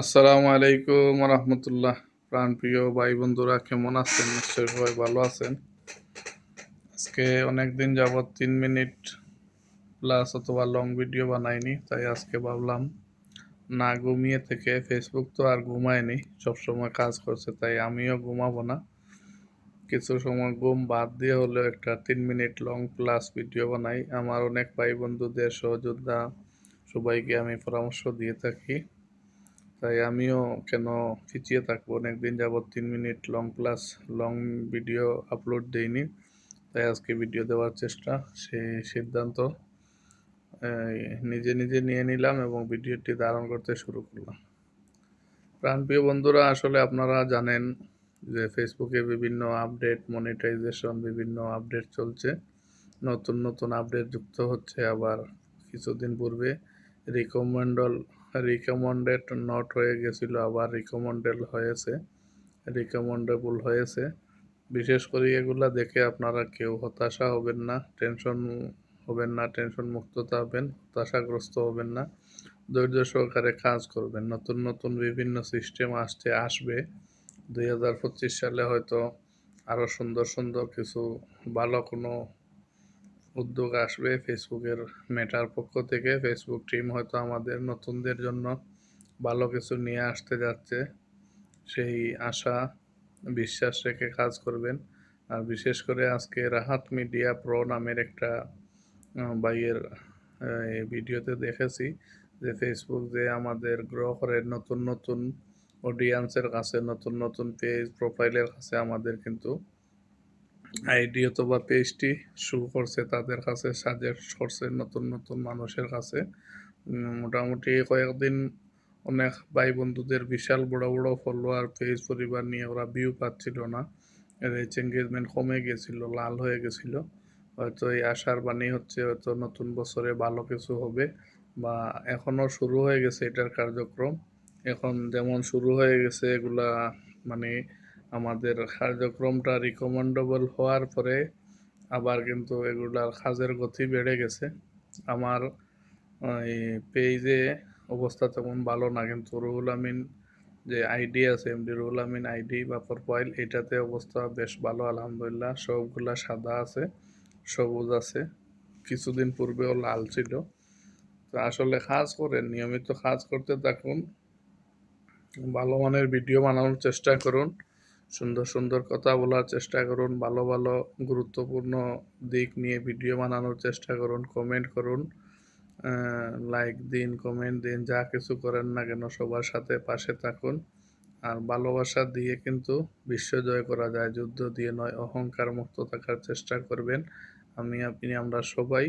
আসসালামু আলাইকুম রহমতুল্লাহ। প্রাণপ্রিয় ভাই বন্ধুরা, কেমন আছেন? নিশ্চয়ই সবাই ভালো আছেন। আজকে অনেক দিন যাবৎ তিন মিনিট প্লাস অথবা লং ভিডিও বানাইনি, তাই আজকে ভাবলাম না ঘুমিয়ে থেকে ফেসবুক তো আর ঘুমায়নি, সবসময় কাজ করছে, তাই আমিও ঘুমাবো না। কিছু সময় ঘুম বাদ দিয়ে হলেও একটা তিন মিনিট লং প্লাস ভিডিও বানাই। আমার অনেক ভাই বন্ধুদের সহযোদ্ধা, সবাইকে আমি পরামর্শ দিয়ে থাকি। তাই আমিও কেন পিছিয়ে থাকব? অনেক দিন যাবৎ তিন minute long plus long video upload দেইনি। তাই আজকে ভিডিও দেওয়ার চেষ্টা সেই সিদ্ধান্ত নিজে নিজে নিয়ে নিলাম এবং ভিডিওটি ধারণ করতে শুরু করলাম। প্রাণপ্রিয় বন্ধুরা, আসলে আপনারা জানেন যে ফেসবুকে বিভিন্ন আপডেট মনিটাইজেশন বিভিন্ন আপডেট চলছে। নতুন নতুন আপডেট যুক্ত হচ্ছে। আবার কিছুদিন পূর্বে রিকমেন্ডল রিকমেন্ডেড নট হয়ে গেছিল, আবার রিকমেন্ডেল হয়েছে রিকমেন্ডেবল হয়েছে। বিশেষ করে এগুলা দেখে আপনারা কেউ হতাশা হবেন না টেনশন হবেন না টেনশন মুক্ত থাকবেন হতাশাগ্রস্ত হবেন না, ধৈর্য সহকারে কাজ করবেন। নতুন নতুন বিভিন্ন সিস্টেম আসতে আসবে। দুই হাজার পঁচিশ সালে হয়তো আরও সুন্দর সুন্দর কিছু ভালো কোনো উদ্যোগ আসবে ফেসবুকের মেটার পক্ষ থেকে। ফেসবুক টিম হয়তো আমাদের নতুনদের জন্য ভালো কিছু নিয়ে আসতে যাচ্ছে। সেই আশা, বিশ্বাস রেখে কাজ করবেন। আর বিশেষ করে আজকে রাহাত মিডিয়া প্রো নামের একটা বাইয়ের ভিডিওতে দেখেছি যে ফেসবুক যে আমাদের গ্রহ করে নতুন নতুন অডিয়েন্সের কাছে, নতুন নতুন পেজ প্রোফাইলের কাছে আমাদের কিন্তু আইডি অথবা পেজটি শুরু করছে তাদের কাছে সাজেস্ট করছে নতুন নতুন মানুষের কাছে। মোটামুটি কয়েকদিন অনেক ভাই বন্ধুদের বিশাল বড় বড় ফলোয়ার পেজ পরিবার নিয়ে ওরা ভিউ পাচ্ছিল না। রিচ এঙ্গেজমেন্ট কমে গেছিল, লাল হয়ে গেছিল। হয়তো এই আশার বাণী হচ্ছে হয়তো নতুন বছরে ভালো কিছু হবে বা এখনও শুরু হয়ে গেছে এটার কার্যক্রম। এখন যেমন শুরু হয়ে গেছে এগুলা মানে আমাদের কার্যক্রমটা রিকমেন্ডেবল হওয়ার পরে আবার কিন্তু এগুলার কাজের গতি বেড়ে গেছে। আমার এই পেজে অবস্থা তেমন ভালো না, কিন্তু রুহুল আমিন যে আইডি আছে M D Ruhul Amin ID বা প্রোফাইল এটাতে অবস্থা বেশ ভালো, আলহামদুলিল্লাহ। সবগুলা সাদা আছে, সবুজ আছে, কিছুদিন পূর্বেও লাল ছিল। তো আসলে কাজ করেন, নিয়মিত কাজ করতে থাকুন, ভালো মানের ভিডিও বানানোর চেষ্টা করুন। সুন্দর সুন্দর কথা বলার চেষ্টা করুন, ভালো ভালো, গুরুত্বপূর্ণ দিক নিয়ে ভিডিও বানানোর চেষ্টা করুন কমেন্ট করুন। লাইক দিন কমেন্ট দিন, যা কিছু করেন না কেন সবার সাথে পাশে থাকুন। আর ভালোবাসা দিয়ে কিন্তু বিশ্ব জয় করা যায়, যুদ্ধ দিয়ে নয়, অহংকার মুক্ত থাকার চেষ্টা করবেন। আমি, আপনি, আমরা সবাই,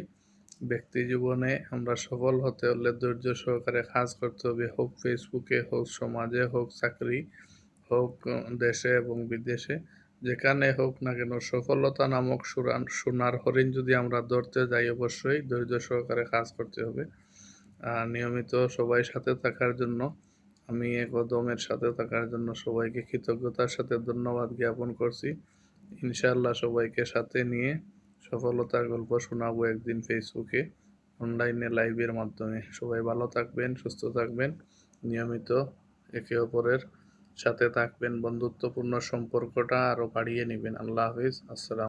ব্যক্তি জীবনে আমরা সফল হতে হলে ধৈর্য সহকারে কাজ করতে হবে। হোক ফেসবুকে হোক, সমাজে হোক, চাকরি হোক দেশে এবং বিদেশে, যেখানে হোক না কেন সফলতা নামক সুরান, সোনার হরিণ যদি আমরা ধরতে যাই অবশ্যই ধৈর্য সহকারে কাজ করতে হবে। নিয়মিত সবাই সাথে থাকার জন্য, আমি কদমের সাথে থাকার জন্য সবাইকে কৃতজ্ঞতার সাথে ধন্যবাদ জ্ঞাপন করছি। ইনশাআল্লাহ সবাইকে সাথে নিয়ে সফলতার গল্প শোনাবো একদিন ফেসবুকে, অনলাইনে লাইভের মাধ্যমে। সবাই ভালো থাকবেন, সুস্থ থাকবেন। নিয়মিত একে অপরের সাথে থাকবেন বন্ধুত্বপূর্ণ সম্পর্কটা আরও বাড়িয়ে নেবেন। আল্লাহ হাফিজ আসসালাম